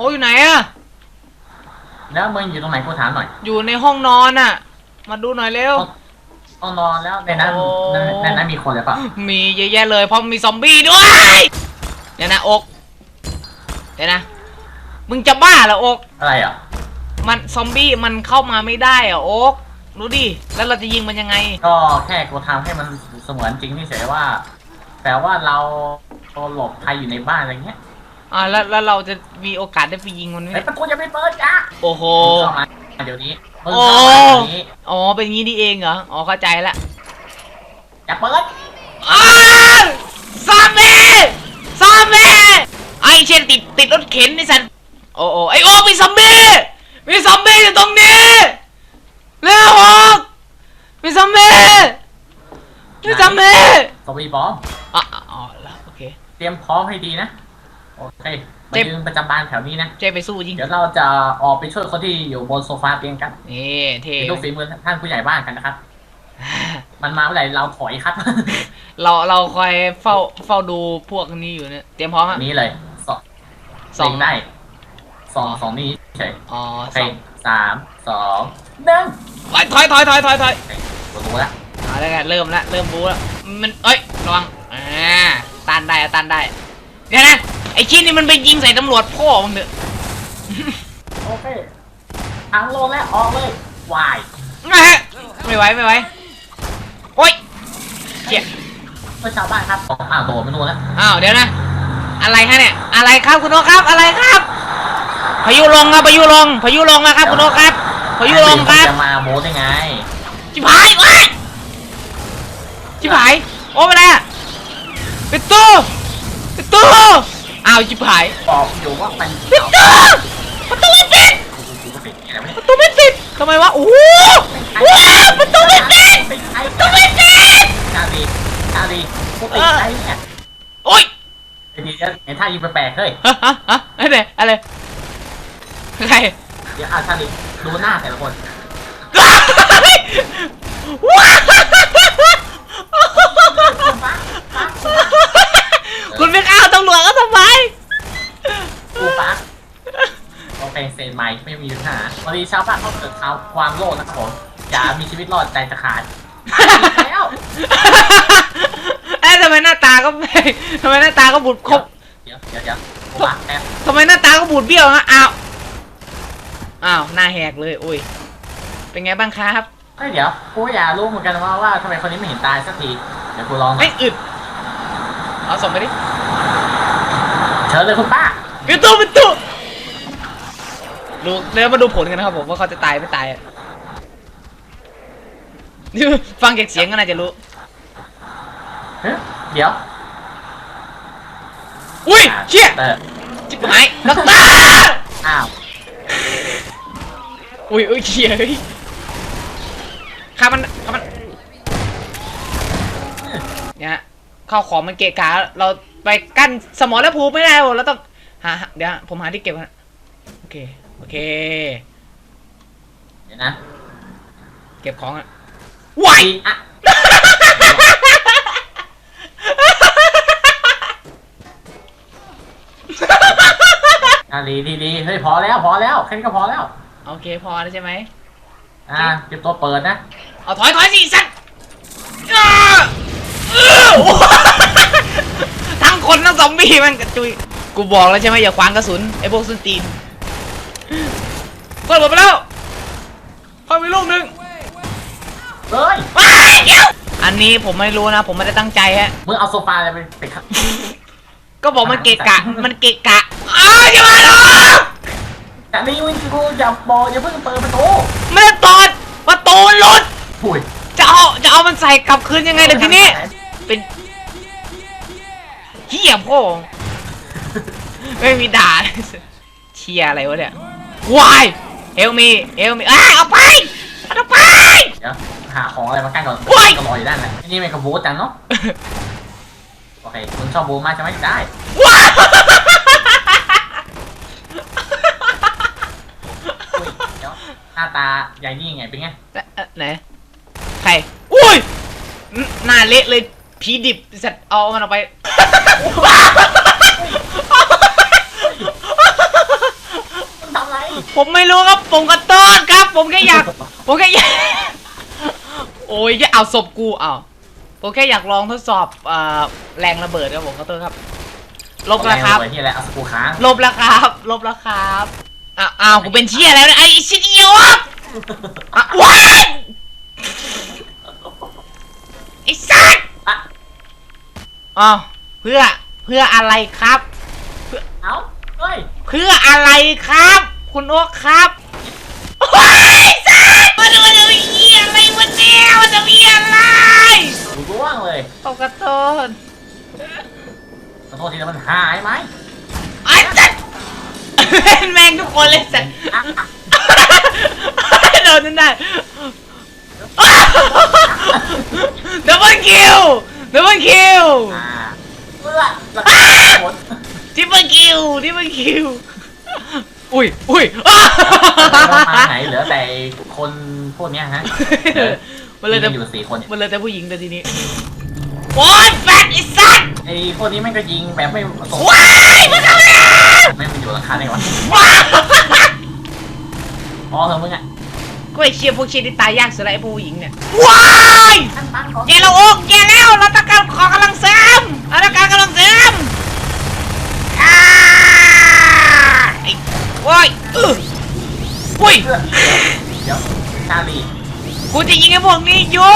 อ้อยู่ไหนอะแล้วมึงอยู่ตรงไหนกูถามหน่อยอยู่ในห้องนอนอะมาดูหน่อยเร็วห้องนอนแล้วในนั้นโอ้ ในในนั้นมีคนหรือเปล่ามีเยอะแยะเลยเพราะมีซอมบี้ด้วยเดี๋ยวนะอกเดี๋ยวนะ มึงจะบ้าเหรออก อะไรอะมันซอมบี้มันเข้ามาไม่ได้เหรอะอกรู้ดิแล้วเราจะยิงมันยังไง ก็แค่กูทำให้มันเสมือนจริงที่เฉยว่า แต่ว่าเราหลบภัยอยู่ในบ้านอะไรเงี้ย อ่าแล้วแล้วเราจะมีโอกาสได้ไปยิงมันไหมไอ้ยประตูจะไม่เปิดจ้ะโอ้โหมึงเข้ามาเดี๋ยวนี้มึงโอ้เข้ามาเดี๋ยวนี้อ๋อเป็นงี้นี่เองเหรอ อ๋อเข้าใจละอย่าเปิดอ้าวซอมบี้ซอมบี้ไอ้เช่นติดติดรถเข็นนี่สันโอ้โอ้ไอโอ้มีซอมบี้มีซอมบี้อยู่ตรงนี้เร็วออกมีซอมบี้มีซอมบี้สวีบอมอะอะอ๋อแล้วโอเค เตรียมพร้อมให้ดีนะ โอเคมาเจ็บยืนประจำบานแถวนี้นะ เจไปสู้ยิง เดี๋ยวเราจะออกไปช่วยคนที่อยู่บนโซฟาเตียงกันนี่เท่เป็นลูกฝีมือท่านผู้ใหญ่บ้านกันนะครับ มันมาเมื่อไหร่เราถอยครับ เราเราคอยเฝ้าเฝ้าดูพวกนี้อยู่เนี่ย เตรียมพร้อมอะนี้เลยสองสองเล็ได้สองสองนี้เฉยอ๋อโอสเคองสามสองหนึ่งถอยถอยถอยถอยถอยถอยโอเคกูรู้ละเอาแล้วไงเริ่มละเริ่มบูละมันเอ้ยระวังอ่าตันได้อะตันได้ เดี๋ยวนะไอ้ชิ้นนี่มันไปยิงใส่ตำรวจพ่อมึงเถอะโอเคทางโลงแล้วออกเลยวายนะฮะไม่ไหวไม่ไหวโอ้ยเจ็บเพื่อชาวบ้านครับออกอ่าวโดดไม่รู้แล้วอ้าวเดี๋ยวนะ อะไรฮะเนี่ยอะไรครับคุณโอ๊คครับอะไรครับพายุลงครับพายุลงพายุลงนะครับคุณโอ๊คครับพายุลงครับจะมาโบสได้ไงจิบหายว้ายจิบหายโอ้ไปแล้วปิดตู้ปิดตู้ อ้าวจิบหายบอกอยู่ว่ามันปิดตู้ประตูไม่ปิดกูก็ปิดอย่างนี้ประตูไม่ปิดทำไมวะโอ้โหว้าวประตูไม่ปิดปิดไอ้ประตูไม่ปิดชาลีชาลีกูปิดไอ้เนี่ยโอ้ยไอ้ดีจะเห็นท่ายิงแปลกๆเฮ้ยฮะฮะฮะอะไรอะไรใครเดี๋ยวอะชาลีดูหน้าแต่ละคนว้าวคุณเป็นอ้าวตำรวจก็ทำไม กูปักโอ เคเซนไมค์ไม่มีปัญหาวันนี้ชาวบ้านเขาเกิดข่าวความโลภนะครับผมอย่ามีชีวิตรอดใจจะขาดแล้วเอ้ยทำไมหน้าตาก็ไม่ทำไมหน้าตาก็บูดครบเดี๋ยวเดี๋ยวเดี๋ยวกูปักแป๊บทำไมหน้าตาก็บูดเบี้ยวฮะอ้าวอ้าวหน้าแหกเลยอุ้ยเป็นไงบ้างครับเฮ้ยเดี๋ยวกูอยากรู้เหมือนกันว่าว่าทำไมคนนี้ไม่เห็นตายสักทีเดี๋ยวกูลองหน่ไม่อยอึดเอาส่งไปดิเชิญเลยคุณป้าปิดตู้ปิดตู้ ดูเดี๋ยวมาดูผลกันนะครับผมว่าเขาจะตายไม่ตายอะฟังจากเสียงก็น่าจะรู้ เฮ้ยเดี๋ยวอุ้ยเชี่ยเตอร์จิบหายด็อกเตอร์อ้าวอุ้ยอุ้ยเชี่ยเฮ้ยข้ามันข้ามันเนี่ยฮะข้าวของมันเกะกะเราไปกั้นสมอและภูมิไม่ได้หรอกเราต้องหาหาเดี๋ยวผมหาที่เก็บก่อนโอ เค โอเค เดี๋ยวนะเก็บของอะไหวอีอะอะดีดีดีเฮ้ยพอแล้วพอแล้วแค่นี้ก็พอแล้ว โอเคพอแล้วใช่ไหม อ่าเก็บตัวเปิดนะ เอาถอยถอยสิสัตว์อ้าอื้อโอ้โหทั้งคนทั้งซอมบี้มันกระจุย กูบอกแล้วใช่ไหมอย่าขวางกระสุนไอ้พวกสุนตีน ก็หมดไปแล้วเข้าไปลูกหนึ่งเฮ้ยว้ายเดี๋ยวอันนี้ผมไม่รู้นะ ผมไม่ได้ตั้งใจฮะ มึงเอาโซฟาอะไรไปไปครับก็บอกมันเกะกะ มันเกะกะอ้าวอย่ามาหรอกแต่นี่มึงกูอย่าบอกอย่าเพิ่งเปิดประตูไม่ได้ตอดประตูหลุดหุยจะเอาจะเอามันใส่กลับคืนยังไงเดี๋ยวทีนี้ เป็นเฮียพ่อไม่มีด่าเชียอะไรวะเนี่ยวาย เฮลมีเฮลมีอ้าเอาไปเอาไป เดี๋ยวหาของอะไรมากั้นก่อนโอ้ย ก็รออยู่ด้านไหนนี่มันกระโบจังเนาะ โอเค คุณชอบโบมากใช่ไหมได้ ว้าวอุ้ยเดี๋ยวหน้าตาใหญ่นี่ยังไงเป็นไง เอ่อไหนใครอุ้ยหน้าเละเลยผีดิบสัตว์เอามันออกไป ผมไม่รู้ครับ ผมก็โทษครับ ผมแค่อยาก ผมแค่อยาก โอ้ยแค่เอาศพกูเอาผมแค่อยากลองทดสอบเอ่อแรงระเบิดครับผมขอโทษครับ ลบแล้วครับเอาไปที่แหละเอาสกูค้างลบแล้วครับ ลบแล้วครับอ้าวอ้าวกูเป็นเชี่ยแล้วนะไอ้ชิดเอียวอะอะว้ายไอ้สัตว์อะอ้าวเพื่อเพื่ออะไรครับ เอ้าเฮ้ย เพื่ออะไรครับ คุณโอ๊คครับว้ายสัตว์มันมันจะมีอะไรวะเนี่ยมันจะมีอะไรดูร่วงเลยขอโทษขอโทษทีนะมันหายไหมไอ้สัตว์เป็นแมงทุกคนเลยสัตว์อะอะโดนจนได้ดับเบิลคิวดับเบิลคิวอ่าเพื่อแล้วก็ผลทิปเปิลคิวทิปเปิลคิว อุ้ยอุ้ยอ้าต้องมาไหนเหลือแต่คนพวกเนี้ยฮะมันเลยแต่มีอยู่สี่คนเนี่ยมันเลยแต่ผู้หญิงแต่ทีนี้โอ๊ยแฟนไอ้สัตว์ไอ้พวกนี้แม่งก็ยิงแบบไม่สงว้ายมันเอาแล้วไม่งมันอยู่หลังคาได้วะว้ายอ๋อเธอมึงอะก็ไอเชียพวกเชียที่ตายยากสุดแล้วไอ้ผู้หญิงเนี่ยว้าย ตั้งตั้งก่อนแกเราโอกแกแล้วเราต้องการขอกำลังเสริ ยเพื่อเดี๋ยวชาลีกูจะยิงไอ้พวกนี้อยู่